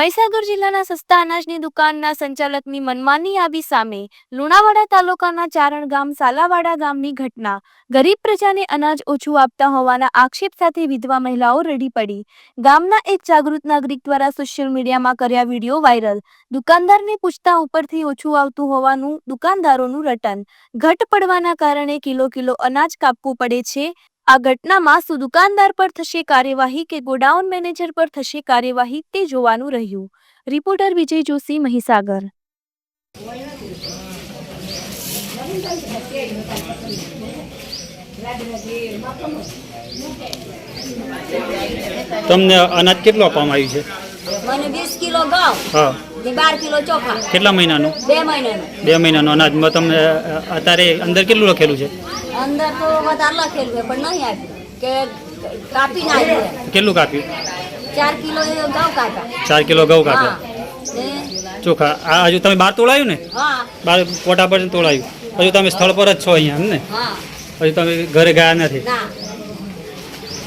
મહીસાગર જિલ્લાના સસ્તા અનાજની દુકાનના સંચાલકની મનમાની આવી સામે લુણાવાડા તાલુકાના ચારણ ગામ સાલાવાડા ગામની ઘટના. ગરીબ પ્રજાને અનાજ ઓછું આપતા હોવાના આક્ષેપ સાથે વિધવા મહિલાઓ રડી પડી. ગામના એક જાગૃત નાગરિક દ્વારા સોશિયલ મીડિયામાં કર્યા વીડિયો વાયરલ. દુકાનદારને પૂછતા ઉપરથી ઓછું આવતું હોવાનું દુકાનદારોનું રટન. ઘટ પડવાના કારણે કિલો કિલો અનાજ કાપવું પડે છે. આ ઘટનામાં શું દુકાનદાર પર થશે કાર્યવાહી કે ગોડાઉન મેનેજર પર થશે કાર્યવાહી તે જોવાનું રહ્યું. રિપોર્ટર વિજય જોશી, મહીસાગર. તમને અનાજ કેટલું આપવામાં આવ્યું છે? મને વીસ કિલો ઘઉં હા. ને બાર કિલો ચોખા. કેટલા મહિનાનું? બે મહિનાનું. બે મહિનાનું અનાજમાં તમને અત્યારે અંદર કેટલું લખેલું છે? અંદર તો વધારે લખેલું છે પણ નહીં આપ્યું. કે કાપી ના આપ્યું કેટલું કાપ્યું? ચાર કિલો ઘઉં કાપ્યા. ચાર કિલો ઘઉં કાપ્યા. ચોખા. આ હજુ તમે બહાર તોડાયું ને? હા. બહાર કોટા પર તોડાયું. હજુ તમે સ્થળ પર જ છો અહીંયા એમ ને? હજુ તમે ઘરે ગયા નથી.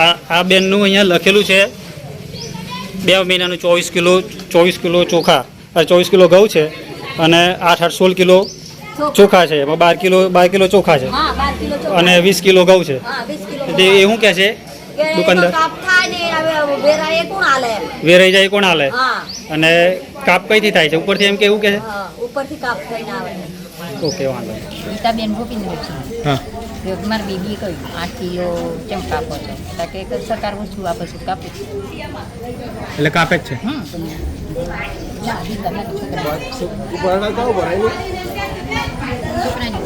આ આ બેનનું અહીંયા લખેલું છે બે મહિનાનું ચોવીસ કિલો ચોવીસ કિલો ચોખા ચોવીસ કિલો ઘઉં છે અને આઠ આઠ સોળ કિલો ચોખા. છે. એમાં બાર કિલો બાર કિલો ચોખા છે. હા બાર કિલો ચોખા. અને વીસ કિલો ઘઉં છે. એ શું કહે છે? કે તો દુકાનદાર. વેરાઈ જાય કોણ હાલે? અને કાપ કઈથી થાય છે? ઉપરથી એમ કે એવું કે છે? ઉપરથી કાપ થઈને આવે. ઓકે વાંધો નહીં. ગીતાબેન ગોપીન્દ્રસિંહ હા. મારી બીબીએ કહ્યું આઠ કિલો કેમ કાપો છો? એટલે કે સરકાર ઓછું આપે છે કાપે છે. એટલે કાપે જ છે? છોકરાની